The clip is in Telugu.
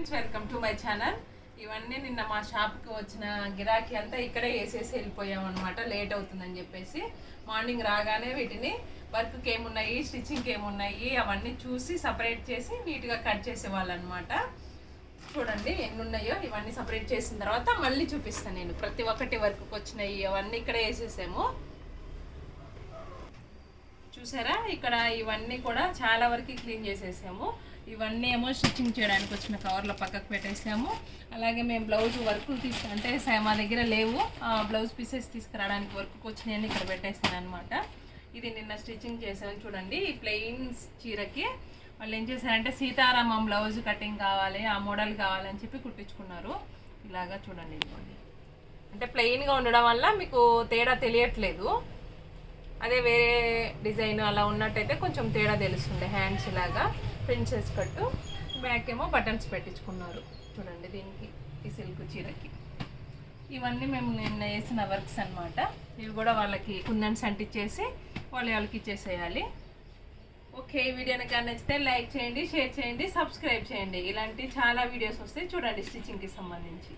Friends welcome to my channel. ఇవన్నీ నిన్న మా షాప్కి వచ్చిన గిరాకీ అంతా ఇక్కడే వేసేసి వెళ్ళిపోయామన్నమాట. లేట్ అవుతుందని చెప్పేసి మార్నింగ్ రాగానే వీటిని వర్క్కి ఏమున్నాయి స్టిచ్చింగ్కి ఏమున్నాయి అవన్నీ చూసి సపరేట్ చేసి నీట్గా కట్ చేసేవాళ్ళు అనమాట చూడండి ఎన్ని ఉన్నాయో ఇవన్నీ సపరేట్ చేసిన తర్వాత మళ్ళీ చూపిస్తాను నేను. ప్రతి ఒక్కటి వర్క్కి వచ్చినాయి అవన్నీ ఇక్కడే వేసేసాము. చూసారా? ఇక్కడ ఇవన్నీ కూడా చాలా వరకు క్లీన్ చేసేసాము. ఇవన్నీ ఏమో స్టిచ్చింగ్ చేయడానికి వచ్చిన కవర్లో పక్కకు పెట్టేసాము. అలాగే మేము బ్లౌజ్ వర్కులు తీసు అంటే మా దగ్గర లేవు. ఆ బ్లౌజ్ పీసెస్ తీసుకురావడానికి వర్క్కి వచ్చినాయని ఇక్కడ పెట్టేసాను అనమాట ఇది నిన్న స్టిచ్చింగ్ చేసాను చూడండి ఈ ప్లెయిన్ చీరకి. వాళ్ళు ఏం చేశారంటే సీతారామం బ్లౌజ్ కటింగ్ కావాలి ఆ మోడల్ కావాలని చెప్పి కుట్టించుకున్నారు. ఇలాగా చూడండి ఇదిగోండి. అంటే ప్లెయిన్గా ఉండడం వల్ల మీకు తేడా తెలియట్లేదు. అదే వేరే డిజైన్ అలా ఉన్నట్టయితే కొంచెం తేడా తెలుస్తుండే హ్యాండ్స్ లాగా. ప్రిన్సెస్ కట్టు బ్యాక్ ఏమో బటన్స్ పెట్టించుకున్నారు. చూడండి దీనికి ఈ సిల్క్ చీరకి. ఇవన్నీ మేము నిన్న వేసిన వర్క్స్ అనమాట ఇవి కూడా వాళ్ళకి కుందన్స్ అంటిచ్చేసి వాళ్ళు వాళ్ళకి ఇచ్చేసేయాలి. ఓకే ఈ వీడియో కనుక నచ్చితే లైక్ చేయండి షేర్ చేయండి సబ్స్క్రైబ్ చేయండి. ఇలాంటి చాలా వీడియోస్ వస్తాయి. చూడండి స్టిచ్చింగ్కి సంబంధించి.